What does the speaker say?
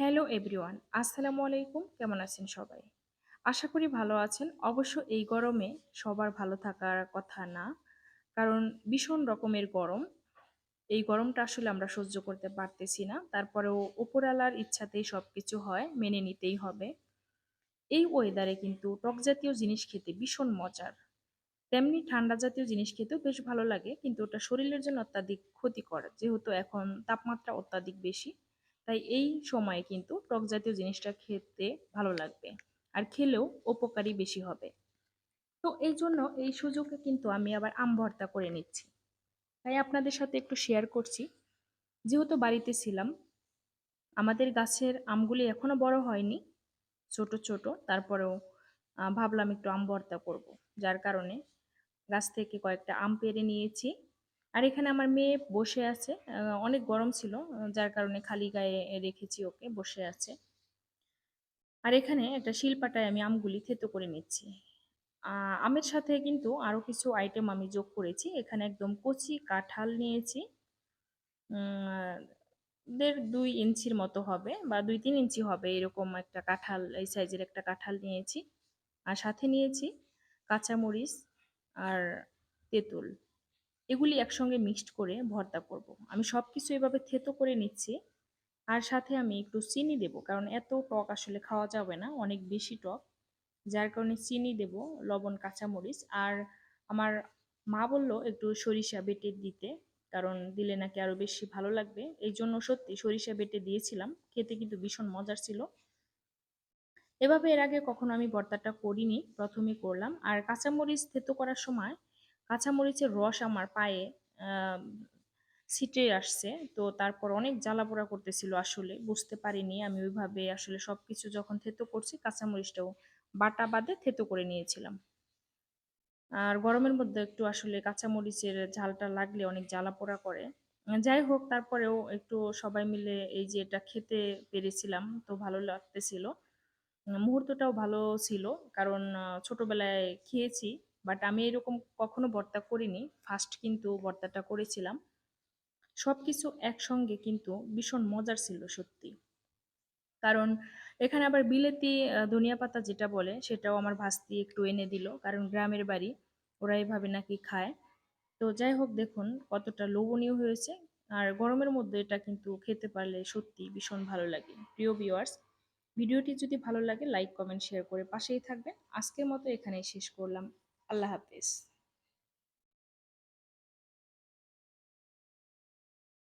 Hello everyone, আসসালামু আলাইকুম। কেমন আছেন সবাই? আশা করি ভালো আছেন। অবশ্য এই গরমে সবার ভালো থাকার কথা না, কারণ ভীষণ রকমের গরম। এই গরমটা আসলে আমরা সহ্য করতে পারতেছি না। তারপরেও উপরালার ইচ্ছাতেই সব কিছু হয়, মেনে নিতেই হবে। এই ওয়েদারে কিন্তু টক জাতীয় জিনিস খেতে ভীষণ মজার। তেমনি ঠান্ডা জাতীয় জিনিস খেতেও বেশ ভালো লাগে, কিন্তু ওটা শরীরের জন্য অত্যাধিক ক্ষতিকর, যেহেতু এখন তাপমাত্রা অত্যাধিক বেশি। তাই এই সময়ে কিন্তু টক জাতীয় জিনিসটা খেতে ভালো লাগবে। আর খেলেও উপকারী বেশি হবে। তো এই জন্য এই সুযোগে কিন্তু আমি আবার আম ভর্তা করে নিচ্ছি। তাই আপনাদের সাথে একটু শেয়ার করছি। যেহেতু বাড়িতে ছিলাম, আমাদের গাছের আমগুলি এখনও বড় হয়নি, ছোট ছোট, তারপরেও ভাবলাম একটু আম ভর্তা করব। যার কারণে গাছ থেকে কয়েকটা আম পেরে নিয়েছি। আর এখানে আমার মেয়ে বসে আছে অনেক গরম ছিল যার কারণে খালি গায়ে রেখেছি ওকে, বসে আছে। আর এখানে একটা শিলপাটায় আমি আমগুলি থেতো করে নিচ্ছি। আমের সাথে কিন্তু আরও কিছু আইটেম আমি যোগ করেছি, এখানে একদম কচি কাঁঠাল নিয়েছি দেড় দুই ইঞ্চির মতো হবে বা দুই তিন ইঞ্চি হবে, এরকম একটা কাঁঠাল, এই সাইজের একটা কাঁঠাল নিয়েছি। আর সাথে নিয়েছি কাঁচামরিচ আর তেঁতুল। এগুলি একসঙ্গে মিক্সড করে ভর্তা করব। আমি সব কিছু এভাবে থেতো করে নিচ্ছি। আর সাথে আমি একটু চিনি দেব, কারণ এত টক আসলে খাওয়া যাবে না, অনেক বেশি টক। যার কারণে চিনি দেব, লবণ, কাঁচামরিচ। আর আমার মা বলল একটু সরিষা বেটে দিতে, কারণ দিলে নাকি আরও বেশি ভালো লাগবে। এই জন্য সত্যি সরিষা বেটে দিয়েছিলাম, খেতে কিন্তু ভীষণ মজার ছিল। এভাবে এর আগে কখনো আমি ভর্তাটা করিনি, প্রথমে করলাম। আর কাঁচামরিচ থেতো করার সময় কাঁচামরিচের রস আমার পায়ে ছিটে আসছে। তো তারপর অনেক জ্বালা পোড়া করতেছিল আসলে, বুঝতে পারিনি আমি ওইভাবে আসলে সব কিছু যখন থেতো করছি কাঁচামরিচটাও বাটা বাদে থেতো করে নিয়েছিলাম। আর গরমের মধ্যে একটু আসলে কাঁচামরিচের ঝালটা লাগলে অনেক জ্বালা পোড়া করে। যাই হোক, তারপরেও একটু সবাই মিলে এই যে এটা খেতে পেরেছিলাম, তো ভালো লাগতেছিল। মুহূর্তটাও ভালো ছিল, কারণ ছোটবেলায় খেয়েছি। বাট আমি এরকম কখনো ভর্তা করিনি। ফার্স্ট কিন্তু ভর্তাটা করেছিলাম। সব কিছু একসঙ্গে কিন্তু ভীষণ মজার ছিল সত্যি। কারণ এখানে আবার বিলেতি ধনিয়া পাতা যেটা বলে সেটাও আমার ভাস্তি একটু এনে দিল। কারণ গ্রামের বাড়ি, ওরা এভাবে নাকি খায়। তো যাই হোক, দেখুন কতটা লোভনীয় হয়েছে। আর গরমের মধ্যে এটা কিন্তু খেতে পারলে সত্যি ভীষণ ভালো লাগে। প্রিয় ভিউয়ার্স ভিডিওটি যদি ভালো লাগে লাইক কমেন্ট শেয়ার করে পাশেই থাকবেন। আজকের মতো এখানেই শেষ করলাম। আল্লাহ হাফেজ।